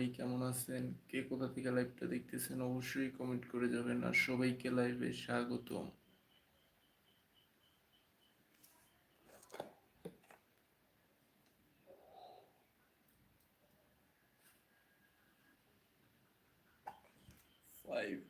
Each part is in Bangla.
ভাই, কেমন আছেন? কে কোথা থেকে লাইভটা দেখতেছেন অবশ্যই কমেন্ট করে যাবেন। আর সবাইকে লাইভে স্বাগতম। ফাইভ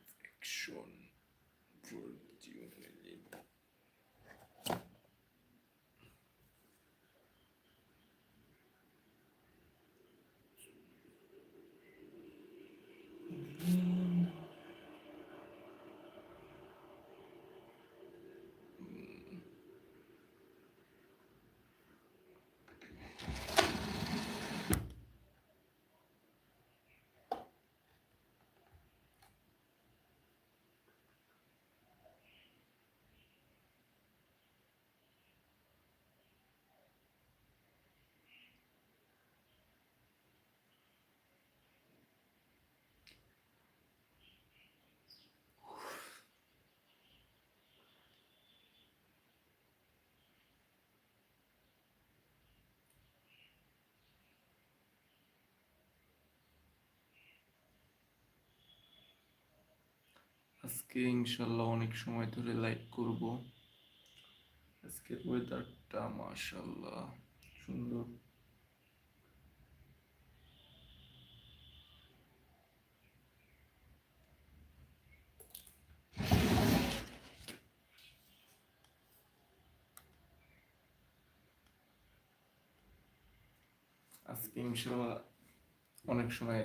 আজকে ইনশাল্লাহ অনেক সময় ধরে লাইভ করব। আজকের ওয়েদারটা মাশাল্লাহ সুন্দর। আজকে ইনশাল্লাহ অনেক সময়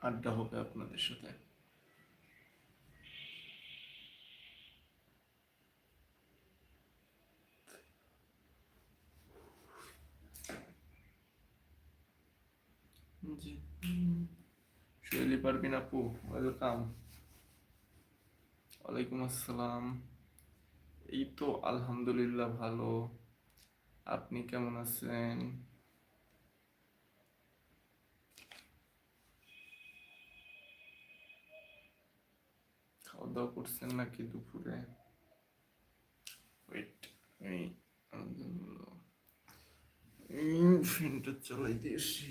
আড্ডা হবে আপনাদের সাথে জি শৈলী পারবিন আপু ওয়েলকাম ওয়ালাইকুম আসসালাম এই তো আলহামদুলিল্লাহ ভালো। আপনি কেমন আছেন? খাওয়া দাওয়া করছেন নাকি দুপুরে? ওয়েট আমি ফ্যানটা চালাই দিয়েছি।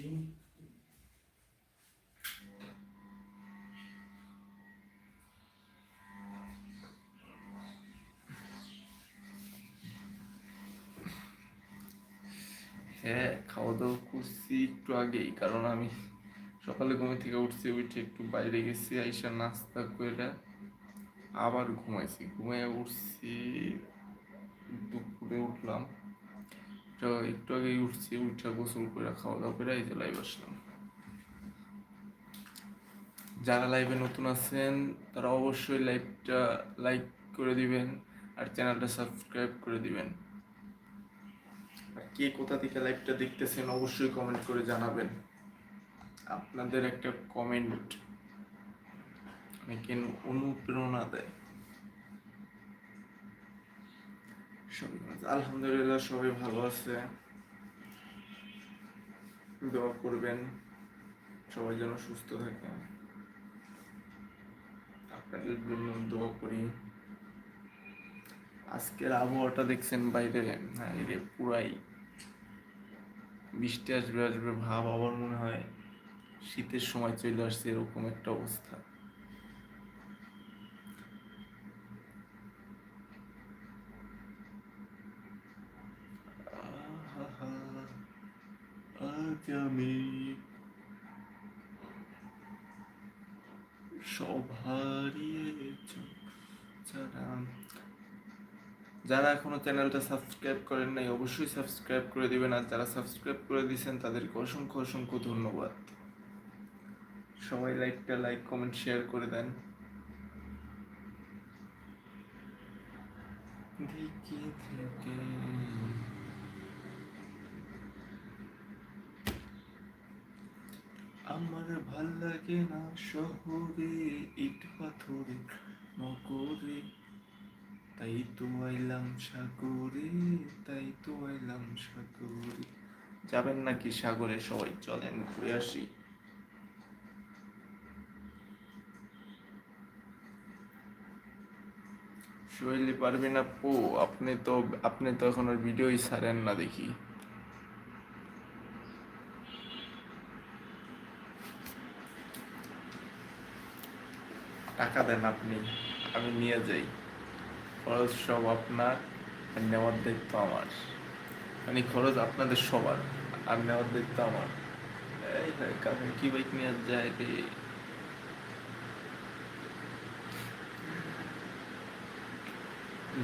হ্যাঁ খাওয়া দাওয়া করছি একটু আগেই, কারণ আমি সকালে ঘুমে থেকে উঠছি, উঠে একটু বাইরে গেছি, আইসা নাস্তা করে আবার ঘুমাইছি। ঘুমাই উঠছি, দুপুরে উঠলাম একটু আগেই উঠছি উঠা গোসল করে খাওয়া দাওয়া করে এই যে লাইভ আসলাম। যারা লাইভে নতুন আছেন, তারা অবশ্যই লাইভটা লাইক করে দিবেন, আর চ্যানেলটা সাবস্ক্রাইব করে দিবেন। কে কোথা থেকে লাইভটা দেখতেছেন, অবশ্যই কমেন্ট করে জানাবেন। আপনাদের একটা কমেন্ট অনেকে অনুপ্রেরণা দেয়। আলহামদুলিল্লাহ সবাই ভালো আছে। দোয়া করবেন, সবাই যেন সুস্থ থাকে আপনাদের জন্য দোয়া করি। আজকের আবহাওয়াটা দেখছেন বাইরে হ্যাঁ পুরাই বৃষ্টি আসবে আসবে ভাব আবার মনে হয় শীতের সময় চলে আসছে, এরকম একটা অবস্থা। আমি সব হারিয়েছ যারা যারা এখনও চ্যানেলটা সাবস্ক্রাইব করেন নাই, অবশ্যই সাবস্ক্রাইব করে দিবেন। আর যারা সাবস্ক্রাইব করে দিয়েছেন তাদেরকে অসংখ্য অসংখ্য ধন্যবাদ। সবাই লাইকটা, লাইক, কমেন্ট, শেয়ার করে দেন। আমার ভালো লাগে না শহরে, ইট পাথরে, নগরে। তাই তো আইলাম সাগরে, তাই তো আইলাম সাগরে। যাবেন নাকি সাগরে? সবাই চলেন, ঘুরে আসি। শৈলী না? পো আপনি তো আপনি তো এখন আর ভিডিওই ছাড়েন না দেখি। টাকা দেন আপনি, আমি নিয়ে যাই। খরচ সব আপনার আর নেওয়ার দায়িত্ব আমার। মানে খরচ আপনাদের সবার আর নেওয়ার দায়িত্ব আমার। এই কারণ কি বাইক নিয়ে যায় রে?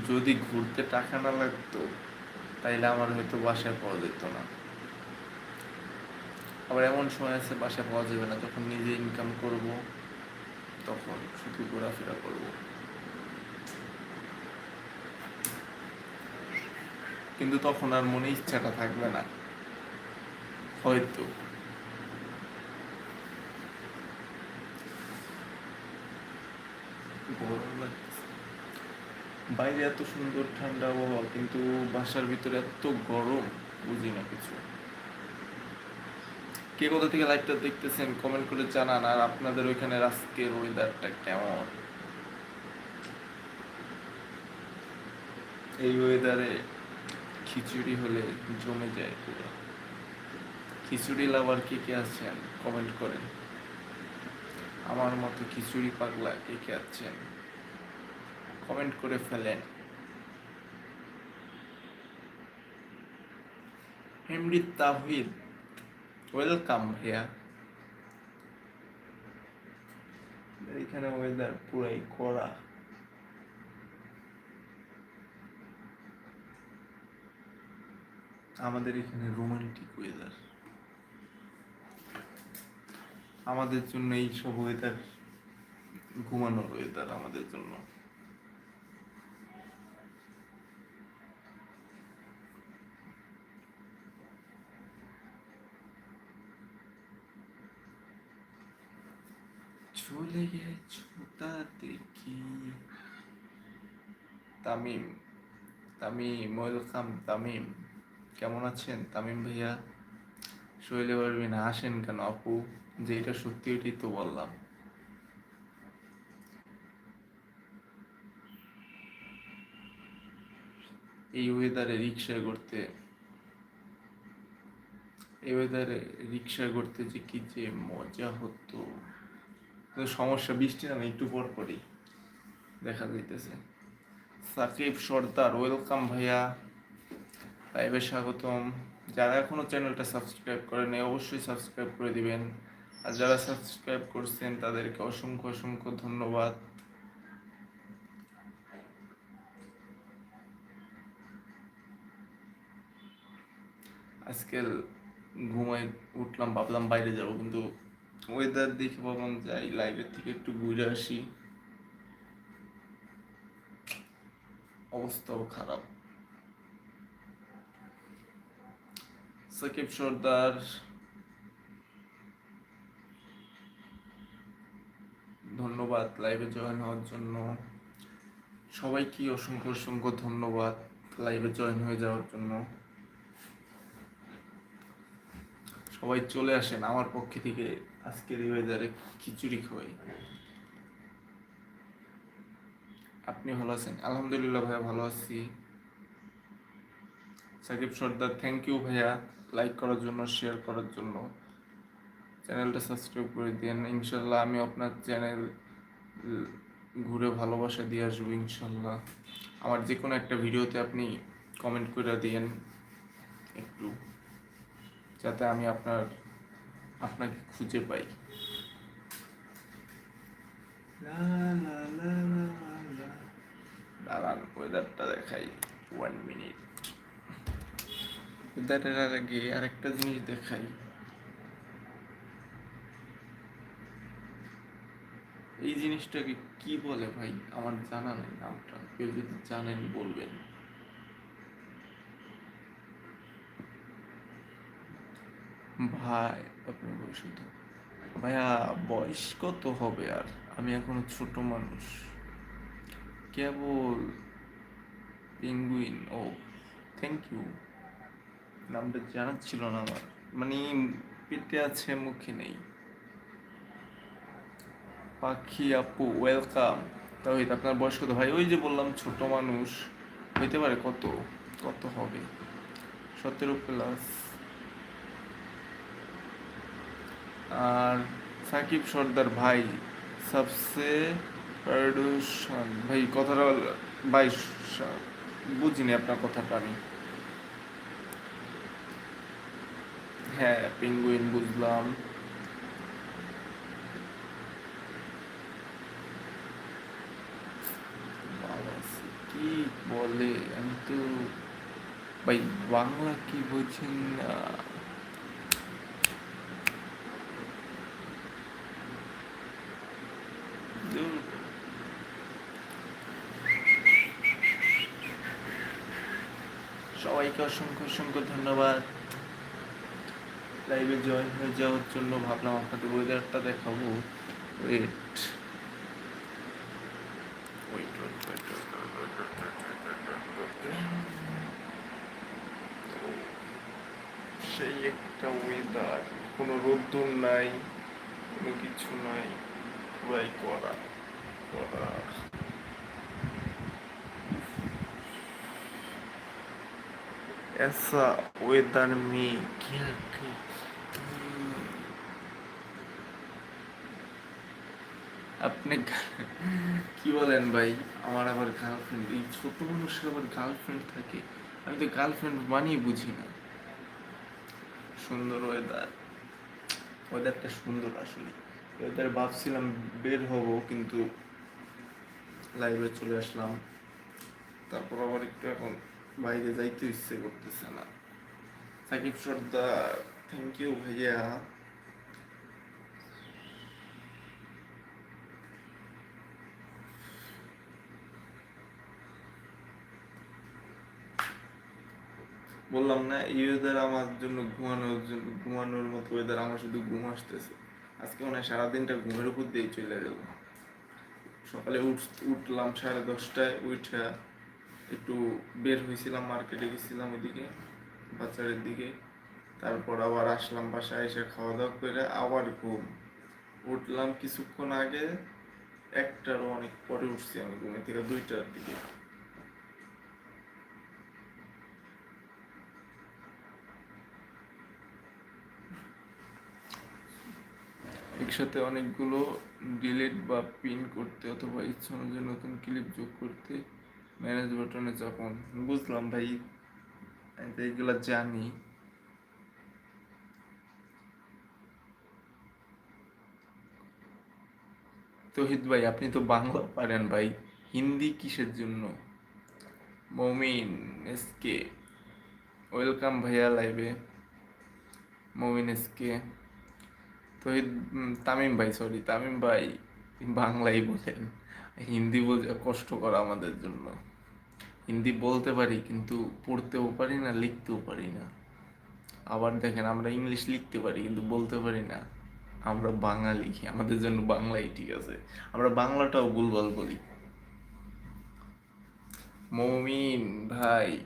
যদি ঘুরতে টাকা না লাগতো, তাইলে আমার হয়তো বাসায় পাওয়া যেত না। আবার এমন সময় আছে বাসায় পাওয়া যাবে না, যখন নিজে ইনকাম করব, তখন শুধু ঘোরাফেরা করব। কিন্তু তখন আর মনে ইচ্ছাটা থাকবে না। হয়তো। বাইরে এত সুন্দর ঠান্ডা আবহাওয়া, কিন্তু বাসার ভিতরে এত গরম, বুঝি না কিছু। কে কোথা থেকে লাইভটা দেখতেছেন কমেন্ট করে জানান, আর আপনাদের ওইখানে আজকের ওয়েদারটা কেমন? এই ওয়েদারে খিচুড়ি হলে জমে যায় পুরো। খিচুড়ি লাভার কে কে আছেন কমেন্ট করেন। আমার মতো খিচুড়ি পাগলা কে কে আছেন কমেন্ট করে ফেলেন। হেমরি তাহিদ ওয়েলকাম ভাইয়া এখানে ওয়েদার পুরাই কড়া। আমাদের এখানে রোমান্টিক ওয়েদার আমাদের জন্য এই সব ওয়েদার ঘুমানোর ওয়েদার আমাদের জন্য। চলে গেছো তা দেখি তামিম তামিম ওয়েলকাম তামিম। কেমন আছেন? তামিম ভাইয়া শৈলে পারবি না আসেন কেন আপু? যে এটা সত্যি ওইটাই তো বললাম। এই ওয়েদারে রিক্সা করতে, এই ওয়েদারে রিক্সা করতে যে কি যে মজা হতো। সমস্যা, বৃষ্টি নামে একটু পর পরই দেখা যাইতেছে। সাকিব সর্দার ওয়েলকাম ভাইয়া। লাইভে স্বাগতম। যারা এখনও চ্যানেলটা সাবস্ক্রাইব করেন অবশ্যই সাবস্ক্রাইব করে দিবেন। আর যারা সাবস্ক্রাইব করছেন, তাদেরকে অসংখ্য অসংখ্য ধন্যবাদ। আজকে ঘুমাই উঠলাম, ভাবলাম বাইরে যাব, কিন্তু ওয়েদার দেখে ভাবলাম যাই লাইভের থেকে একটু ঘুরে আসি। অবস্থাও খারাপ। সাকিব সর্দার ধন্যবাদ লাইভে জয়েন হওয়ার জন্য। সবাইকে অসংখ্য অসংখ্য ধন্যবাদ লাইভে জয়েন হয়ে যাওয়ার জন্য। সবাই চলে আসেন আমার পক্ষে থেকে আজকের এই ওয়েদারে খিচুড়ি খাওয়াই। আপনি ভালো আছেন? আলহামদুলিল্লাহ ভাইয়া ভালো আছি। সাকিব সর্দার থ্যাংক ইউ ভাইয়া। লাইক করার জন্য শেয়ার করার জন্য। চ্যানেলটা সাবস্ক্রাইব করে দিন ইনশাল্লাহ আমি আপনার চ্যানেল ঘুরে ভালোবাসা দিয়ে আসব ইনশাল্লাহ। আমার যে কোনো একটা ভিডিওতে আপনি কমেন্ট করে দিয়েন একটু যাতে আমি আপনার আপনাকে খুঁজে পাই। দাঁড়ান ওয়েদারটা দেখাই। ওয়ান মিনিট ওয়েদারের আগে আরেকটা জিনিস দেখাই। এই জিনিসটাকে কি বলে ভাই? আমার জানা নেই নামটা। কেউ যদি জানেন বলবেন। ভাই, আপনি বসে তো ভাইয়া, বয়স কত হবে আর? আমি এখনও ছোট মানুষ। কেবল পেঙ্গুইন। ও থ্যাংক ইউ নামটা জানা ছিল না আমার। মানে পেটে আছে, মুখে নেই। পাখি, আপু ওয়েলকাম তাহিদ আপনার বয়স কত? ভাই, ওই যে বললাম, ছোট মানুষ। হইতে পারে কত? কত হবে? সতেরো প্লাস আর সাকিব সর্দার, ভাই, সবসে প্রডিউশন ভাই, কথাটা ভাই, বুঝিনি আপনার কথাটা আমি। হ্যাঁ পেঙ্গুইন বুঝলাম। কি বলে? আমি তো, ভাই, বাংলা কি বলছেন সবাইকে অসংখ্য অসংখ্য ধন্যবাদ। লাইভে জয়েন হয়ে যাওয়ার জন্য ভাবলাম আপনাদের ওয়েদারটা দেখাবো ওয়েট ওয়েট ওয়েট সেই একটা ওয়েদার কোনো রোদ্দুর নাই কোনো কিছু নাই পুরাই করা করা essa oedar me que আপনি কি বলেন ভাই? আমার আবার গার্লফ্রেন্ড এই ছোট মানুষের আবার গার্লফ্রেন্ড থাকে। আমি তো গার্লফ্রেন্ড মানিয়ে বুঝি না। সুন্দর ওয়েদার ওয়েদারটা সুন্দর আসলে। ওয়েদার ভাবছিলাম বের হব, কিন্তু লাইভে চলে আসলাম। তারপর আবার একটু এখন বাইরে যাইতে ইচ্ছে করতেছে না। সাকিব সর্দার থ্যাংক ইউ ভাইয়া। বললাম না, এই ওয়েদার আমার জন্য ঘুমানোর জন্য, ঘুমানোর মতো ওয়েদার আমার শুধু ঘুম আসতেছে। আজকে মনে হয় সারাদিনটা ঘুমের উপর দিয়ে চলে গেল। সকালে উঠ, উঠলাম সাড়ে দশটায় উঠে একটু বের হয়েছিলাম মার্কেটে গেছিলাম ওইদিকে বাজারের দিকে। তারপর আবার আসলাম বাসায়, এসে খাওয়া দাওয়া করে আবার ঘুম। উঠলাম কিছুক্ষণ আগে একটারও অনেক পরে উঠছি আমি ঘুমে থেকে দুইটার দিকে। একসাথে অনেকগুলো ডিলিট বা পিন করতে অথবা ইচ্ছা অনুযায়ী নতুন ক্লিপ যোগ করতে ম্যানেজ বাটনে চাপুন। বুঝলাম ভাই এগুলো জানি। তহিদ ভাই, আপনি তো বাংলা পারেন ভাই। হিন্দি কিসের জন্য? মমিন এসকে ওয়েলকাম ভাইয়া লাইভে মমিন এসকে তহিদ তামিম ভাই সরি তামিম ভাই বাংলাই বলেন। হিন্দি বোঝা কষ্টকর আমাদের জন্য। হিন্দি বলতে পারি কিন্তু পড়তেও পারি না, লিখতেও পারি না। আবার দেখেন আমরা ইংলিশ লিখতে পারি কিন্তু বলতে পারি না। আমরা বাংলা লিখি, আমাদের জন্য বাংলাই ঠিক আছে। আমরা বাংলাটাও ভুলভাল বলি। মমিন ভাই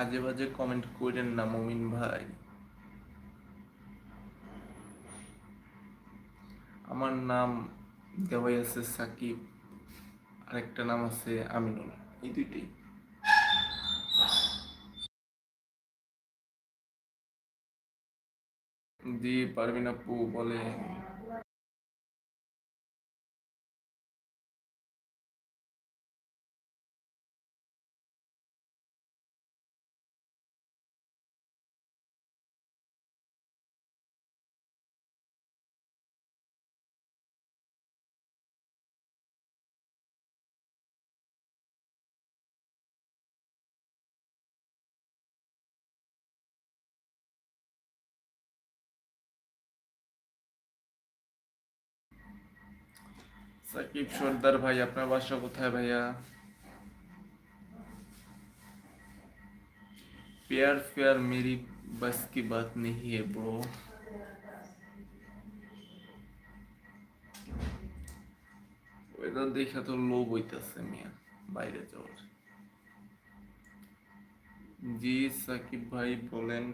আজে বাজে কমেন্ট করেন না, মমিন ভাই। আমার নাম দেওয়াই আছে সাকিব, আরেকটা নাম আছে আমিনুল, এই দুইটাই। জি পারবিন আপু বলে সাকিব সর্দার ভাই আপনার বাসা কোথায় ভাইয়া प्यार प्यार मेरी बस की बात नहीं है ब्रो ওয়েদার দেখে তো লোভ হইতাছে মিয়া বাইরে যাওয়ার জি সাকিব ভাই বলেন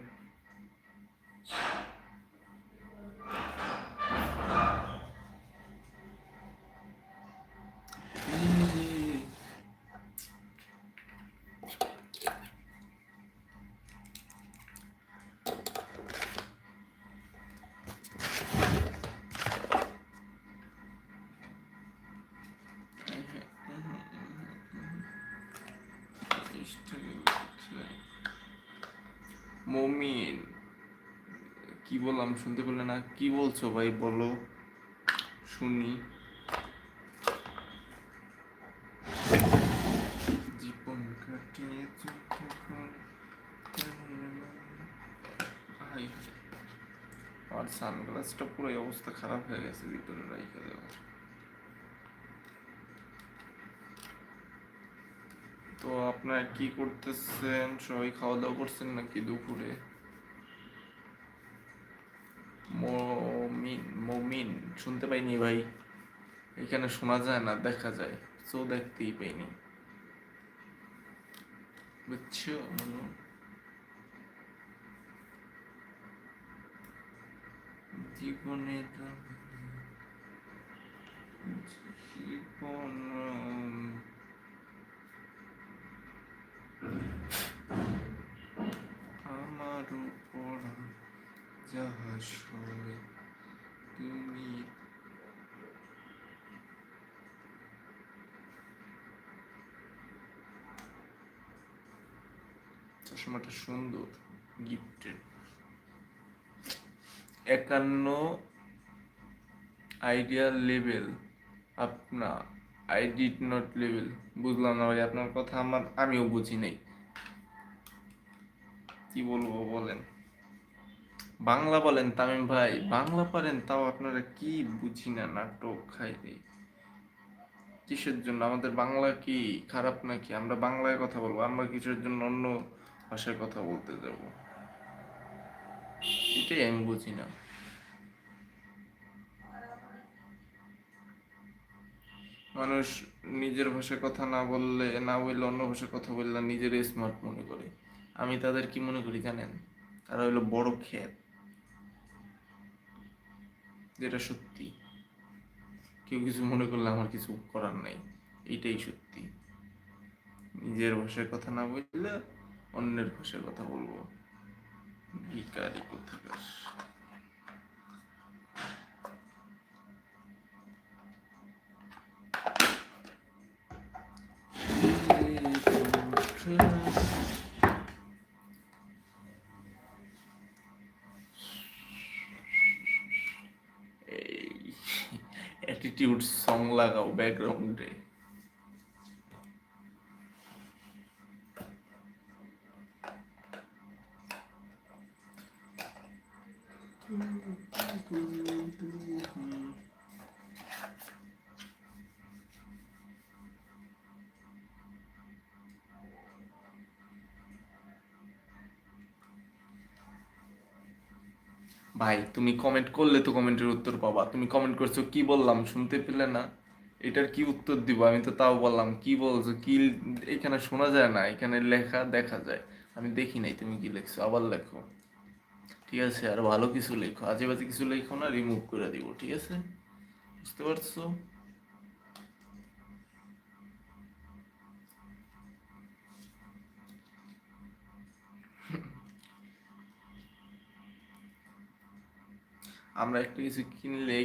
মমিন কি বললাম শুনতে পেলে না? কি বলছো ভাই বলো। শুনি। আমার সানগ্লাসটা পুরো অবস্থা খারাপ হয়ে গেছে ভিতরে রাইখে দেওয়া তো আপনারা কি করতেছেন? সবাই খাওয়া দাওয়া করছেন নাকি দুপুরে? মমিন মমিন, শুনতে পাইনি ভাই। এখানে শোনা যায় না, দেখা যায়। সো দেখতেই পাইনি। বুঝছ, মনু? জীবনে জীবন আমার উপর যাহা সয় তুমি চশমাটা সুন্দর গিফটেড একান্ন আইডিয়া লেভেল আপনা আই ডিড নট লেভেল বুঝলাম না ভাই আপনার কথা, আমার, আমিও বুঝি নাই। কি বলব বলেন? বাংলা বলেন তামিম ভাই, বাংলা পারেন, তাও আপনারা কি বুঝি না, নাটক খাই রে কিসের জন্য? আমাদের বাংলা কি খারাপ নাকি? আমরা বাংলায় কথা বলব, আমরা কিসের জন্য অন্য ভাষায় কথা বলতে যাব? এটাই আমি বুঝি না। মানুষ নিজের ভাষায় কথা না বললে না বললে অন্য ভাষায় কথা বললে নিজের স্মার্ট মনে করে। আমি তাদের কি মনে করি জানেন? তারা হলো বড় ক্ষেত যেটা সত্যি। কেউ কিছু মনে করলে আমার কিছু করার নাই। এইটাই সত্যি। নিজের ভাষায় কথা না বললে অন্যের ভাষায় কথা বলব। ভিকারি কোথাকার অ্যাটিটিউড সং লাগাও ব্যাকগ্রাউন্ডে ভাই, তুমি কমেন্ট করলে তো কমেন্টের উত্তর পাবা। তুমি কমেন্ট করছ, কি বললাম? শুনতে পেলে না? এটার কি উত্তর দিব? আমি তো তাও বললাম, কি বলছো? কি এখানে শোনা যায় না, এখানে লেখা দেখা যায়। আমি দেখি নাই তুমি কি লেখছো, আবার লেখো। ঠিক আছে, আর ভালো কিছু লেখো। আজে বাজে কিছু লেখো না রিমুভ করে দিব, ঠিক আছে? বুঝতে পারছ? আমরা একটা কিছু কিনলে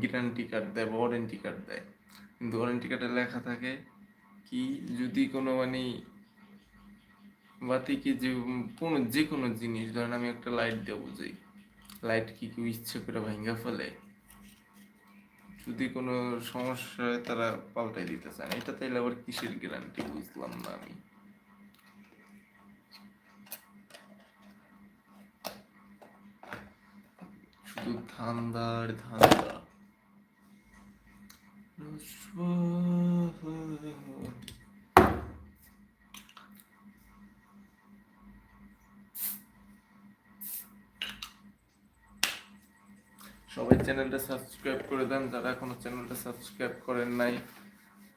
গ্যারান্টি কার্ড দেয় বা ওয়ারেন্টি কার্ড দেয়। কিন্তু ওয়ারেন্টি কার্ডে লেখা থাকে কি, যদি কোনো মানে বাতি কি যে কোনো যে কোনো জিনিস, ধরেন আমি একটা লাইট দেবো বুঝি লাইট কি কেউ ইচ্ছে করে ভাঙ্গা ফেলে? যদি কোনো সমস্যা তারা পাল্টাই দিতে চায় না, এটা তাইলে আবার কিসের গ্যারান্টি বুঝলাম না আমি। শুধু ধান্দার ধান্দা সবাই চ্যানেলটা সাবস্ক্রাইব করে দেন, যারা এখনও চ্যানেলটা সাবস্ক্রাইব করেন নাই,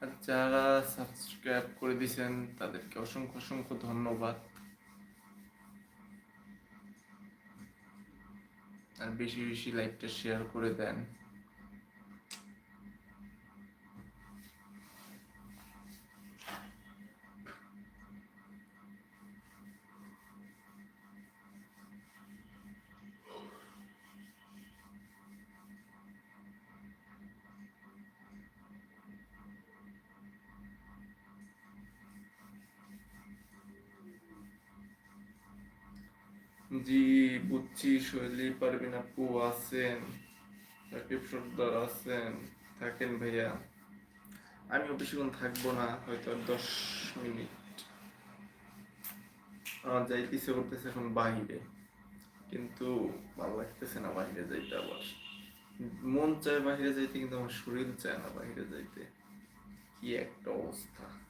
আর যারা সাবস্ক্রাইব করে দিয়েছেন তাদেরকে অসংখ্য অসংখ্য ধন্যবাদ। বেশি বেশি লাইকটা শেয়ার করে দেন। জি, বুঝছি, শৈলী পারবিন, আপু আছেন। সাকিব সর্দার আছেন। থাকেন ভাইয়া। আমিও বেশিক্ষণ থাকব না, হয়তো দশ মিনিট। আমার যাইতে ইচ্ছে করতেছে এখন বাহিরে কিন্তু ভালো লাগতেছে না বাহিরে যাইতে আবার। মন চায় বাহিরে যাইতে, কিন্তু আমার শরীর চায় না বাহিরে যাইতে। কি একটা অবস্থা।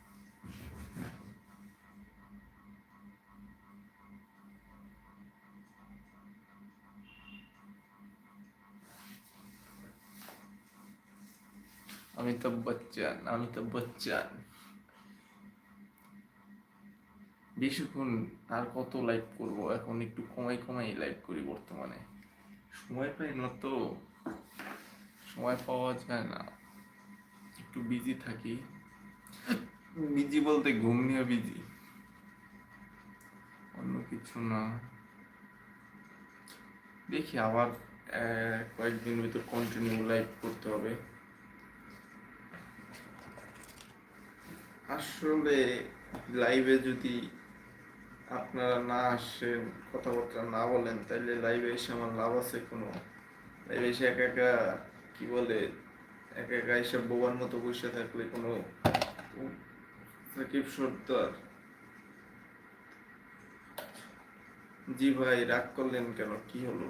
অমিতাভ বচ্চন অমিতাভ বচ্চন। বেশিক্ষণ আর কত লাইভ করব? এখন একটু কমাই কমাই লাইভ করি বর্তমানে। সময় পাই না তো। সময় পাওয়া যায় না। একটু বিজি থাকি। বিজি বলতে ঘুম নিয়ে বিজি অন্য কিছু না। দেখি আবার কয়েকদিন ভিতর কন্টিনিউ লাইভ করতে হবে। আসলে লাইভে যদি আপনারা না আসেন, কথাবার্তা না বলেন তাহলে লাইভে এসে আমার লাভ আছে কোনো। লাইভে এসে একা একা, কি বলে, একা একা এসে বোবার মতো বসে থাকলে কোনো সাকিব সর্দার জি ভাই, রাগ করলেন কেন? কি হলো?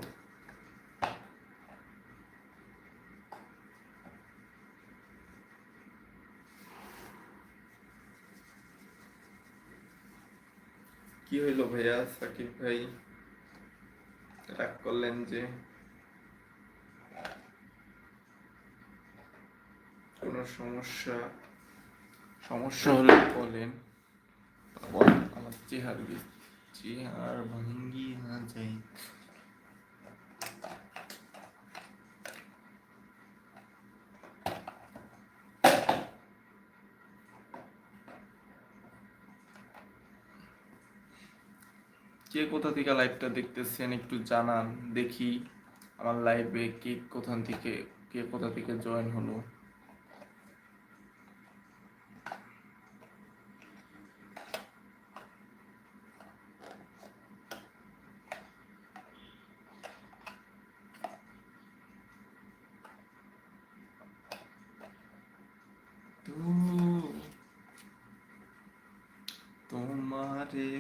কি হইল ভাইয়া? সাকিব ভাই রাগ করলেন যে কোনো সমস্যা সমস্যা হলে বলেন। বল, আমার চেহার চেহার ভাঙ্গি না যাই কে কোথা থেকে লাইভটা দেখতেছেন একটু জানান, দেখি আমার লাইভে কে কোথা থেকে, কে কোথা থেকে জয়েন হলো।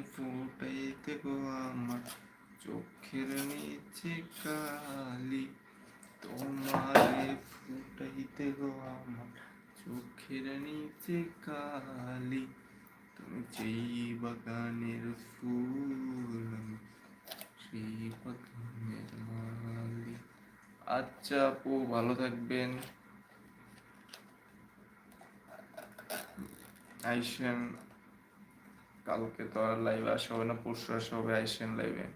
ফুটাইতে গো আমার চোখের নিচে কালি। তোমারে ফুটাইতে গো আমার চোখের নিচে কালি। তুমি যেই বাগানের ফুল সেই বাগানের মালি। আচ্ছা আপু, ভালো থাকবেন। আইসেন। কালকে তো আর লাইভে আসা হবে না, পরশু আসা হবে আইসেন লাইভে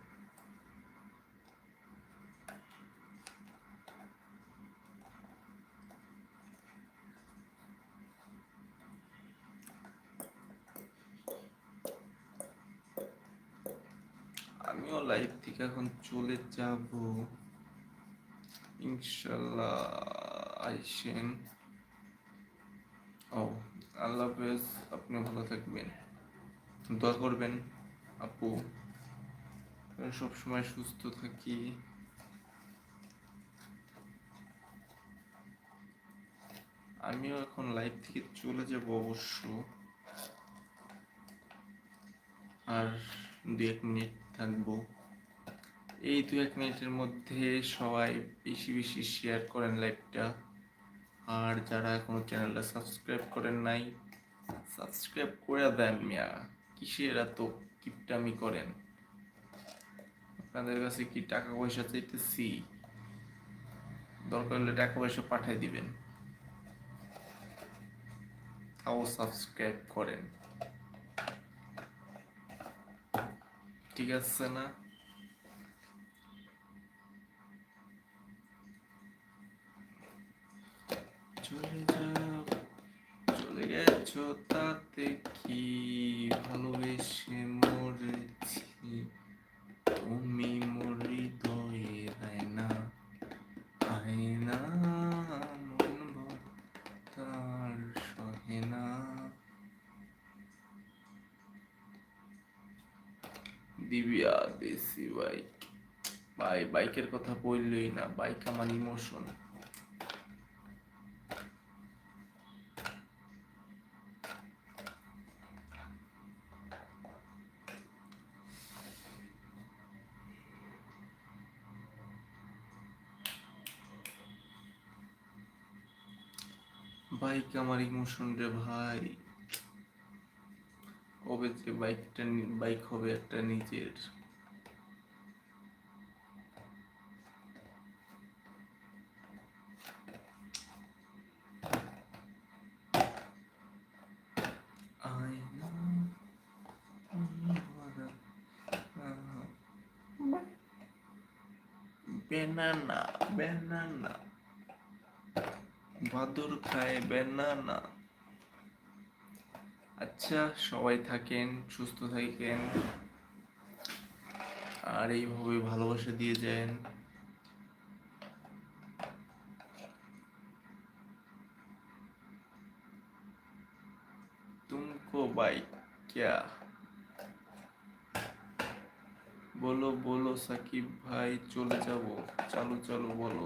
আমিও লাইভ থেকে এখন চলে যাব। ইনশাল্লাহ আইসেন ও, আল্লাহ হাফেজ আপনি ভালো থাকবেন। দোয়া করবেন, আপু। সব সময় সুস্থ থাকি। আমিও এখন লাইভ থেকে চলে যাব অবশ্য। আর দু এক মিনিট থাকব। এই দু এক মিনিটের মধ্যে সবাই বেশি বেশি শেয়ার করেন লাইভটা আর যারা এখনও চ্যানেলটা সাবস্ক্রাইব করেন নাই সাবস্ক্রাইব করে দেন মিয়া। কিসের এত কিপটামি করেন? আপনাদের কাছে কি টাকা পয়সা চাইতেছি? দরকার হলে টাকা পয়সা পাঠিয়ে দিবেন। তাও সাবস্ক্রাইব করেন। ঠিক আছে না? চলে যাও। চলে তাতে কি ভালোবেসে মরেছি? তুমি তার না দিবিয়া, দেশি বাইক। ভাই, বাইকের কথা বললেই না, বাইক আমার ইমোশন বাইক আমার ইমোশন রে ভাই। কবে যে বাইকটা বাইক হবে একটা নিজের। banana banana বাদুর খায় বেনানা আচ্ছা সবাই থাকেন সুস্থ থাকেন আর এইভাবে ভালোবাসা দিয়ে যান तुमको भाई क्या বলো বলো সাকিব ভাই চলে যাব চালু চালু বলো